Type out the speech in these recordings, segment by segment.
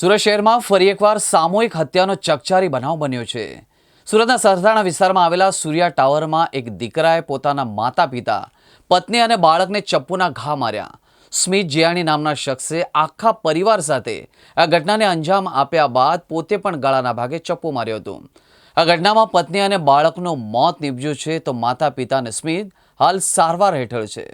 સુરત શહેરમાં ફરી એકવાર સામૂહિક હત્યાનો ચકચારી બનાવ બન્યો છે. સુરતના સરથાણા વિસ્તારમાં આવેલા સૂર્યા ટાવરમાં એક દીકરાએ પોતાના માતા પિતા પત્ની અને બાળકને ચપ્પુના ઘા માર્યા. સ્મિત જિયાણી નામના શખ્સે આખા પરિવાર સાથે આ ઘટનાને અંજામ આપ્યા બાદ પોતે પણ ગળાના ભાગે ચપ્પુ માર્યો હતો. આ ઘટનામાં પત્ની અને બાળકનું મોત નીપજ્યું છે તો માતા પિતા અને સ્મિત હાલ સારવાર હેઠળ છે.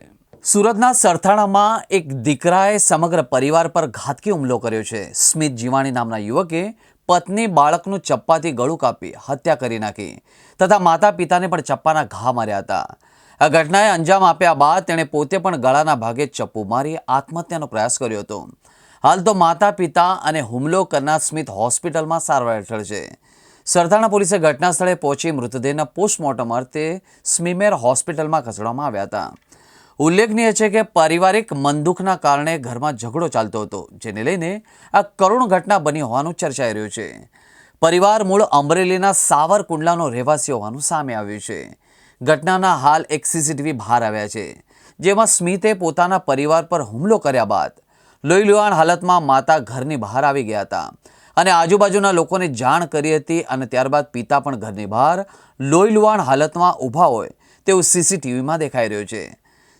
સુરતના સરથાણામાં એક દીકરાએ સમગ્ર પરિવાર પર ઘાતકી હુમલો કર્યો છે. સ્મિત જીવાણી નામના યુવકે પત્ની બાળકનું ચપ્પાથી ગળું કાપી હત્યા કરી નાખી તથા માતા પિતાને પણ ચપ્પાના ઘા માર્યા હતા. આ ઘટનાએ અંજામ આપ્યા બાદ તેણે પોતે પણ ગળાના ભાગે ચપ્પુ મારી આત્મહત્યાનો પ્રયાસ કર્યો હતો. હાલ તો માતા પિતા અને હુમલો કરનાર સ્મિત હોસ્પિટલમાં સારવાર હેઠળ છે. સરથાણા પોલીસે ઘટના સ્થળે પહોંચી મૃતદેહના પોસ્ટમોર્ટમ અર્થે સ્મીમેર હોસ્પિટલમાં ખસેડવામાં આવ્યા હતા. ઉલ્લેખનીય છે કે પારિવારિક મનદુખના કારણે ઘરમાં ઝઘડો ચાલતો હતો, જેને લઈને આ કરુણ ઘટના બની હોવાનું ચર્ચાઈ રહ્યું છે. પરિવાર મૂળ અમરેલીના સાવરકુંડલાનો રહેવાસી હોવાનું સામે આવ્યું છે. ઘટનાના હાલ એક સીસીટીવી બહાર આવ્યા છે, જેમાં સ્મિતે પોતાના પરિવાર પર હુમલો કર્યા બાદ લોહીલુહાણ હાલતમાં માતા ઘરની બહાર આવી ગયા હતા અને આજુબાજુના લોકોને જાણ કરી હતી અને ત્યારબાદ પિતા પણ ઘરની બહાર લોહીલુહાણ હાલતમાં ઊભા હોય તેવું સીસીટીવીમાં દેખાઈ રહ્યું છે.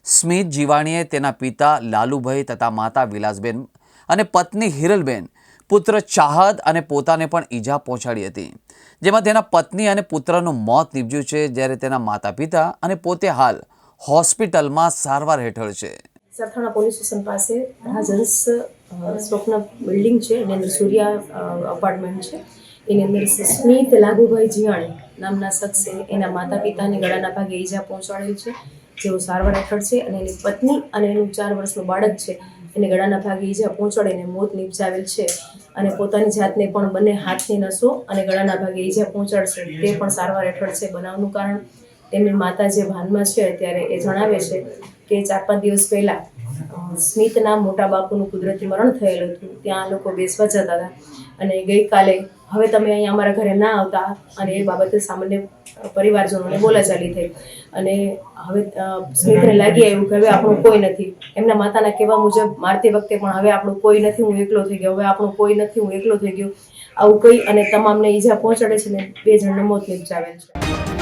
સ્મિત જીવાણીએ તેના પિતા લાલુભાઈ તથા માતા વિલાસબેન અને પત્ની હિરલબેન, પુત્ર ચાહદ અને પોતાને પણ ઈજા પહોંચાડી હતી. જેમાં તેના પત્ની અને પુત્રનું મોત નીપજ્યું છે, જ્યારે તેના માતા પિતા અને પોતે હાલ હોસ્પિટલમાં સારવાર હેઠળ છે. સરથાણા પોલીસ સ્ટેશન પાસે રાજહંસ સ્વપ્ન બિલ્ડિંગ છે, એની અંદર સૂર્યા અપાર્ટમેન્ટ છે. એની અંદર સ્મિત લાગુભાઈ જીવાણી નામના શખ્સે એના માતા પિતાને ગળાના ભાગે ઈજા પહોંચાડેલ છે. જેઓ સારવાર હેઠળ છે અને એની પત્ની અને એનું ચાર વર્ષનું બાળક છે, એને ગળાના ભાગે ઈજા પહોંચાડીને મોત નિપજાવેલ છે અને પોતાની જાતને પણ બંને હાથની નસો અને ગળાના ભાગે ઈજા પહોંચાડશે. તે પણ સારવાર હેઠળ છે. બનાવનું કારણ તેમની માતા જે ભાનમાં છે ત્યારે એ જણાવે છે કે ચાર પાંચ દિવસ પહેલાં સ્મિતના મોટા બાપુનું કુદરતી મરણ થયેલું હતું. ત્યાં લોકો બેસવા જતા હતા અને ગઈકાલે હવે તમે અહીંયા અમારા ઘરે ના આવતા અને એ બાબતે સામાન્ય પરિવારજનોને બોલાચાલી થઈ. અને હવે સ્મિતને લાગી આવ્યું કે હવે આપણું કોઈ નથી. એમના માતાના કહેવા મુજબ, મારતી વખતે પણ હવે આપણું કોઈ નથી, હું એકલો થઈ ગયો. હવે આપણું કોઈ નથી, હું એકલો થઈ ગયો. આવું કહી અને તમામને ઈજા પહોંચાડે છે ને, બે જણને મોત નિપજાવેલ છે.